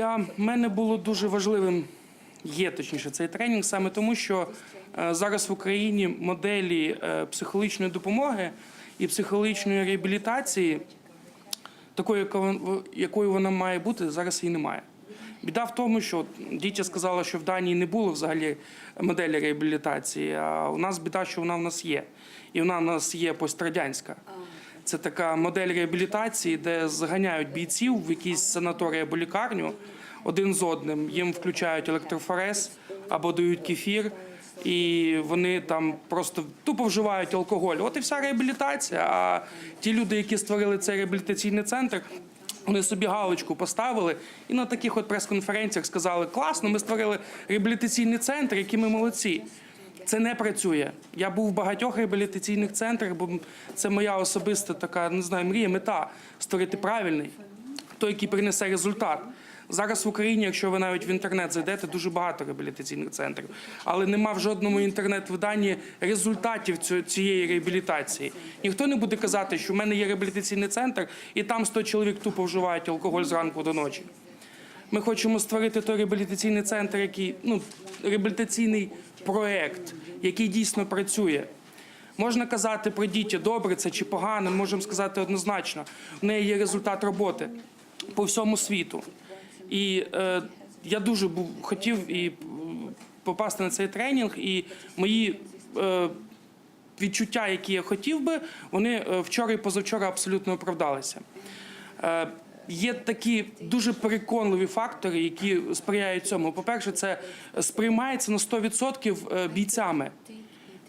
Для мене було дуже важливим, є точніше цей тренінг, саме тому, що е, зараз в Україні моделі е, психологічної допомоги і психологічної реабілітації, такої, якою вона має бути, зараз її немає. Біда в тому, що дітя сказала, що в Данії не було взагалі моделі реабілітації. А у нас біда, що вона в нас є. І вона в нас є пострадянська. Це така модель реабілітації, де заганяють бійців в якийсь санаторій або лікарню один з одним. Їм включають електрофорез або дають кефір, і вони там просто тупо вживають алкоголь. От і вся реабілітація. А ті люди, які створили цей реабілітаційний центр. Вони собі галочку поставили і на таких от прес-конференціях сказали: класно, ми створили реабілітаційний центр, які ми молодці. Це не працює. Я був в багатьох реабілітаційних центрах, бо це моя особиста така, не знаю, мрія, мета створити правильний, той, який принесе результат. Зараз в Україні, якщо ви навіть в інтернет зайдете, дуже багато реабілітаційних центрів, але нема в жодному інтернет-виданні результатів цієї реабілітації. Ніхто не буде казати, що в мене є реабілітаційний центр, і там 100 чоловік тупо вживають алкоголь зранку до ночі. Ми хочемо створити той реабілітаційний центр, який ну реабілітаційний проект, який дійсно працює. Можна казати про дітя, добре це чи погано, ми можемо сказати однозначно. В неї є результат роботи по всьому світу. І е, я дуже був хотів і попасти на цей тренінг, і мої е, відчуття, які я хотів би, вони е, вчора і позавчора абсолютно оправдалися. Е, Є такі дуже переконливі фактори, які сприяють цьому. По-перше, це сприймається на 100% е, бійцями.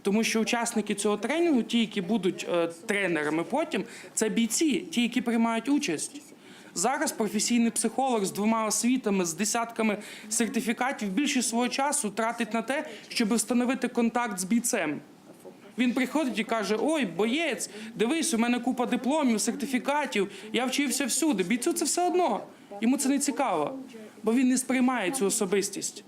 Тому що учасники цього тренінгу, ті, які будуть е, тренерами потім, це бійці, ті, які приймають участь. Зараз професійний психолог з двома освітами, з десятками сертифікатів більшість свого часу тратить на те, щоб встановити контакт з бійцем. Він приходить і каже: Ой, боєць, дивись, у мене купа дипломів, сертифікатів, я вчився всюди. Бійцю це все одно. Йому це не цікаво, бо він не сприймає цю особистість.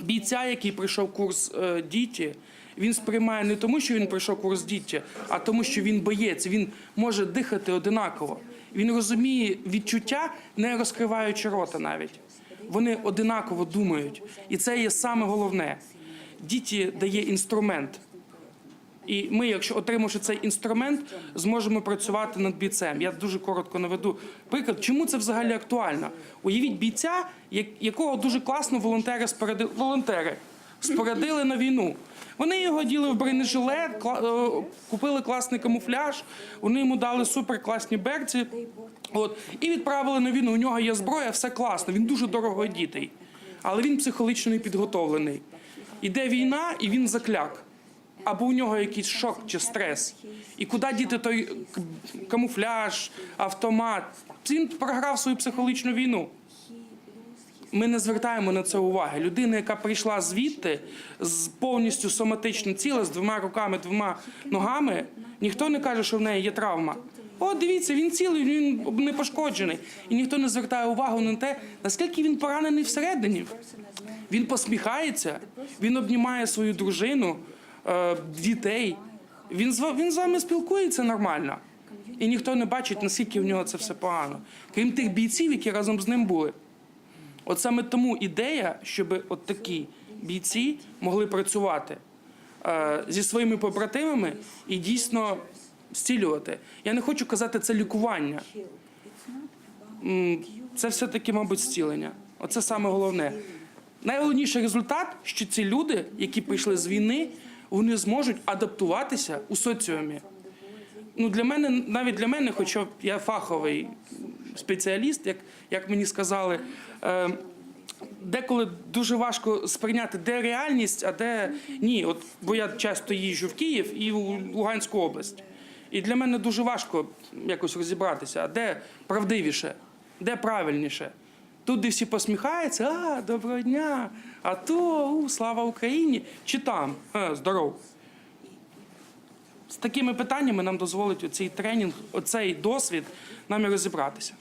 Бійця, який пройшов курс е, діті, він сприймає не тому, що він пройшов курс діті, а тому, що він боєць, він може дихати одинаково. Він розуміє відчуття, не розкриваючи рота навіть. Вони одинаково думають. І це є саме головне. Діті дає інструмент. І ми, якщо отримавши цей інструмент, зможемо працювати над бійцем. Я дуже коротко наведу приклад, чому це взагалі актуально. Уявіть бійця, якого дуже класно волонтери спорядили, волонтери спорядили на війну. Вони його діли в бронежилет, е, купили класний камуфляж, вони йому дали суперкласні берці. От, і відправили на війну. У нього є зброя, все класно. Він дуже дорого одітий. Але він психологічно не підготовлений. Іде війна, і він закляк або у нього якийсь шок чи стрес. І куди діти той камуфляж, автомат? Він програв свою психологічну війну. Ми не звертаємо на це уваги. Людина, яка прийшла звідти з повністю соматично ціла, з двома руками, двома ногами, ніхто не каже, що в неї є травма. О, дивіться, він цілий, він не пошкоджений. І ніхто не звертає увагу на те, наскільки він поранений всередині. Він посміхається, він обнімає свою дружину, дітей. Він з, він з вами спілкується нормально. І ніхто не бачить, наскільки в нього це все погано. Крім тих бійців, які разом з ним були. От саме тому ідея, щоб от такі бійці могли працювати е, зі своїми побратимами і дійсно зцілювати. Я не хочу казати це лікування. Це все-таки, мабуть, зцілення. Оце саме головне. Найголовніший результат, що ці люди, які прийшли з війни, вони зможуть адаптуватися у соціумі. Ну, для мене, навіть для мене, хоча я фаховий спеціаліст, як, як мені сказали, е, деколи дуже важко сприйняти, де реальність, а де ні. От, бо я часто їжджу в Київ і в Луганську область. І для мене дуже важко якось розібратися, а де правдивіше, де правильніше. Тут, де всі посміхаються, а, доброго дня, а то у, слава Україні, чи там, а, здоров. З такими питаннями нам дозволить оцей тренінг, оцей досвід нам і розібратися.